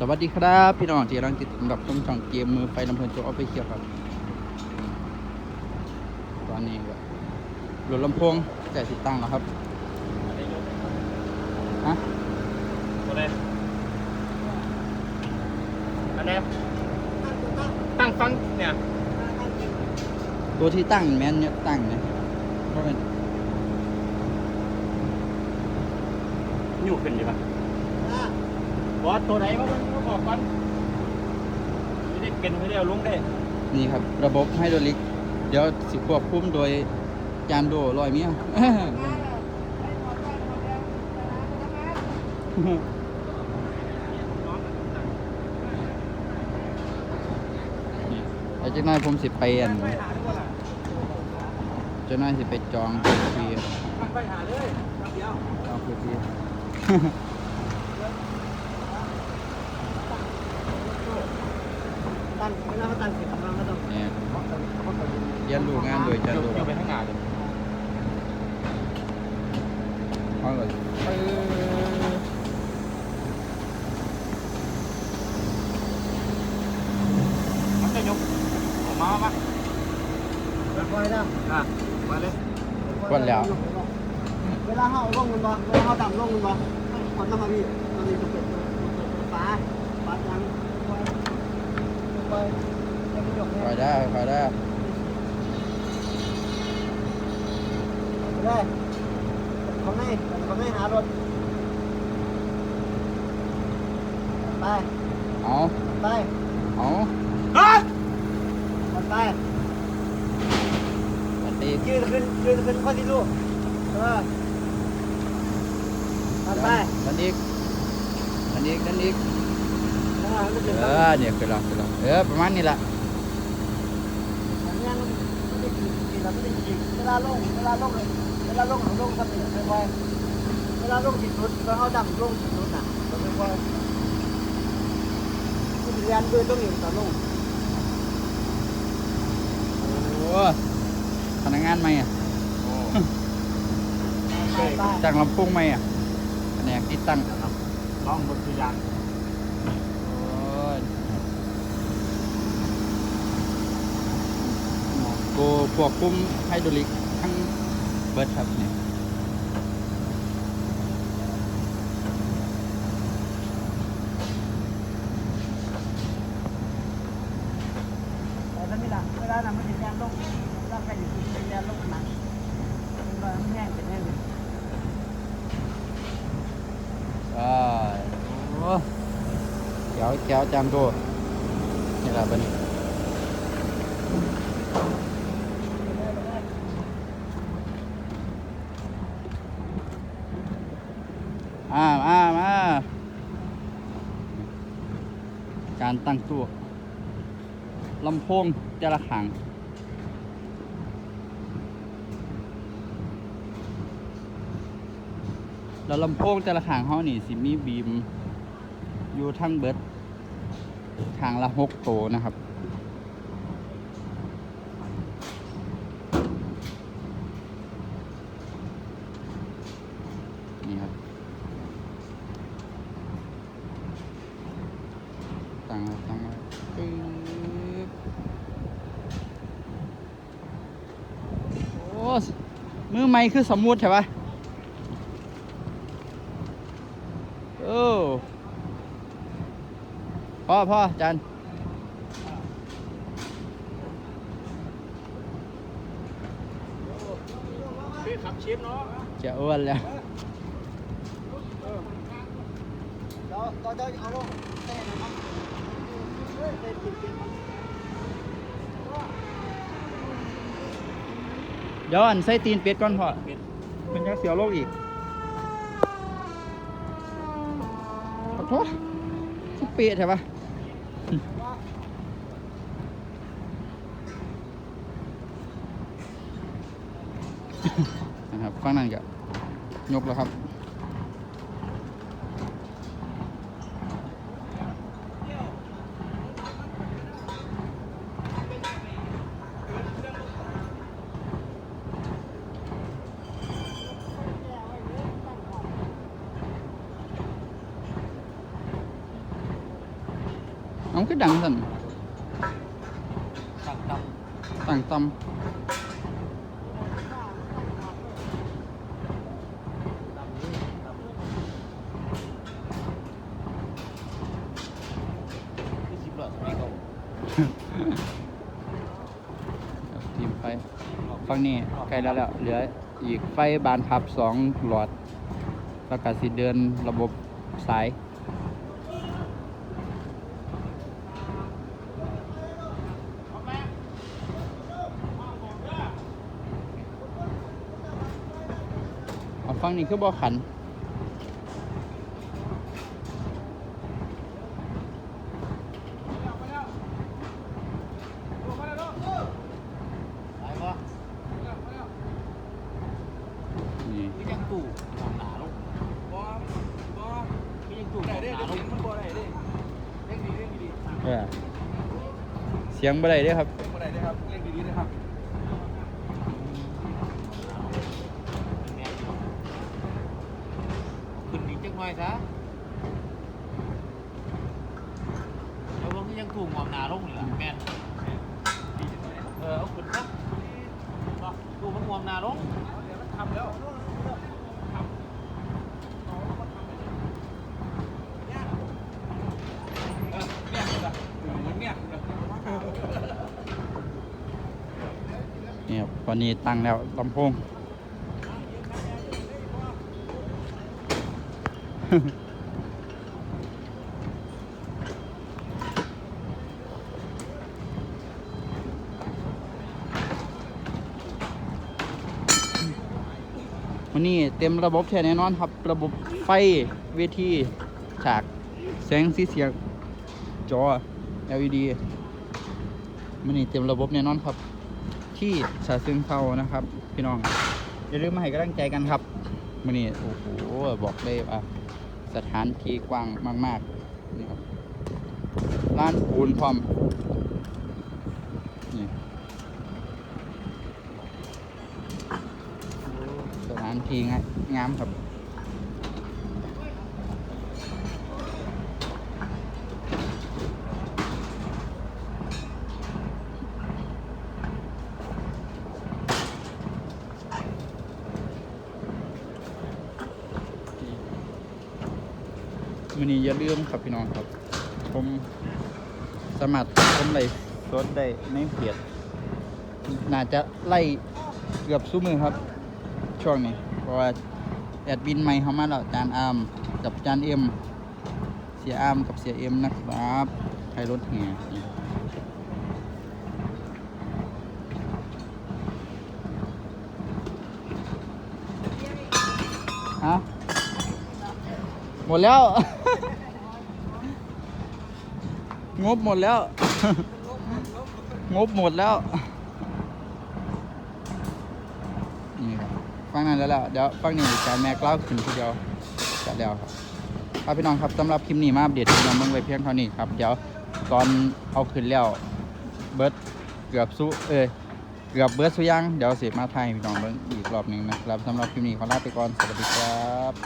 สวัสดีครับ พี่น้องที่กำลังติดตามรับชมช่องเกมมือไฟลำเพลินโจออฟฟิเชียลครับ ตอนนี้ก็รถลำโพงใส่ติดตั้งแล้วครับฮะตัวไหนอันไหนตั้งฟังเนี่ยตัวที่ตั้งแมนเนี่ยตั้งเนี่ยเพราะเป็นอยู่ขึ้นดีป่ะบ อสตัวไหนวะมันก็บอกก่อนไม่ได้เป็นไม่ได้เอาลุงได้นี่ครับ ระบบไฮดรอลิก เดี๋ยวสิควบคุมโดยจานโดลอยเมียนี่แล้วจากนั้นผมสิไปอันจากนั้นสิไปจองฟรีมันไปหาเลยเดียว จองฟรีตั้งเวลาเขาตั้งเสร็จเราก็ต้อง เนี่ย เรียนรู้งานโดยจานโดเดี๋ยวไปข้างหน้าเลยเอาเลยมันจะยกออกมาปะแล้วก็ให้ได้อะมาเลยวันแล้ว เวลาเขาเอาลงมันบ่เวลาเขาดำลงมันบ่คนต้องมาพี่ตอนนี้จะเปิดฟ้าฟ้าจังไปไปจะไม่หยกคอยได้คอยได้ ไม่ได้เขาไม่เขาไม่หารถ ไป เอาไป เอาฮะไปสวัสดียืนขึ้นยืนขึ้นข้อที่ลูกเออไปดันอีกดันอีกดันอีกเออไม่ถึงเออเนี่ยคือเราคือเราเออประมาณนี้แหละอันนี้ไม่ได้กินกินแล้วไม่ได้กินเวลาลงเวลาลงเว ลาลงลงทำเนี่ยไปเวลาลงที่สุดแล้วเขาดำลงที่สุดน่ะก็ไม่ค่อยคุณเรียนด้วยต้องอยู่ต่อลงโอ้พนักงานใหม่อะไปไปจากลำโพงใหม่อะแผนกติดตั้งลองบนตัวอย่างโอ้ยโกพวกคุมไฮดรอลิกทั้ง เบิร์ดครับเนี่ย แต่ถ้าไม่ละเวลานั้นมันจะแรงลงร่างกายอยู่ที่แรงลงหนักมันแห้งเป็นแห้งเลย อ่าโอ้แก้วแก้วจามโตนี่แหละเป็น การตั้งตัวลำโพงแต่ละขังแล้วลำโพงแต่ละขางเขานี่สิมีบีม อยู่ทั้งเบิดขางละหกโตนะครับ นี่ครับ ตั้งไว้ตั้งไว้ปึ๊บโอ้ มือไม้คือสมมุติใช่ปะโอ้พ่อพ่อจันคือขับชิปเนาะจะอ้วนแล้วแล้วก็จะเอาลงเต้นนะครับ เต้นกินกินมันเดี๋ยวอันใส่ตีนเป็ดก่อนพ่อเป็นเป็นยังเสียวโลกอีกขอโทษทุกปีใช่ปะนะครับฟังนั่นก็ยกแล้วครับ เอาคือดังสั่นสั่งตต่างตำที่สิบหลอดไม่เขาำทีมไฟฝั่งนี้ใกล้แล้วแล้ว เหลืออีกไฟบานพับสองหลอด แล้วก็สิเดินระบบสาย เอาฟังนี่คือบ่ขัน ไปวะ นี่ ไม่ยังตู่หอมหนาลงบ่บ่ไม่ยังตู่หอมหนาลงมันบ่ได้เด้เร่งดีเร่งดีเออเสียงบ่ได้เด้อครับเร่งบ่ได้เด้ครับเร่งดีๆนะครับขึ้นนิดจังหน่ อยซะแล้วว่ายังตู่หมอมหนาลงนี่ล่ะแม่นเออเอาขึ้นซะตู่มันหมอมหนาลงทำแล้วเนี่ครับตอนนี้ตั้งแล้วลำโพง วันนี้เต็มระบบแท้แน่นอนครับ ระบบไฟเวทีฉาก แสงสีเสียง จอ LED มันนี่เต็มระบบแน่นอนครับ ที่ฉะเชิงเทรานะครับ พี่น้องอย่าลืมมาให้กำลังใจกันครับมันนี่โอ้โห บอกเลยว่า สถานที่กว้างมากๆนี่ครับร้านปูนพร้อมนี่สถานที่งงามครับ วันนี้อย่าลืมครับพี่น้องครับผมสมัครผมไล่สดได้ในเพจน่าจะไล่เกือบสู้มือครับ ช่วงนี้ เพราะว่าแอดบินใหม่เข้ามาแล้วจานอาร์มกับจานเอ็ม เสียอาร์มกับเสียเอ็มนะครับใครรถแห่ฮะหมดแล้ว งบหมดแล้ว งบหมดแล้ว นี่ครับฟังนั้นแล้วแหละเดี๋ยวฟังนี่จานแม็กเล่าขึ้นทีเดียวจัดแล้วครับครับพี่น้องครับสำหรับคลิปนี้มาอัปเดตพี่น้องเมืองไว้เพียงเท่านี้ครับ เดี๋ยวตอนเอาขึ้นแล้วเบิร์ดเกือบสู้เอ้ยเกือบเบิร์ดสุยังเดี๋ยวเสิมาไทยพี่น้องเบิ่งอีกรอบหนึ่งนะครับสำหรับคลิปนี้ขอลาไปก่อนสวัสดีครับ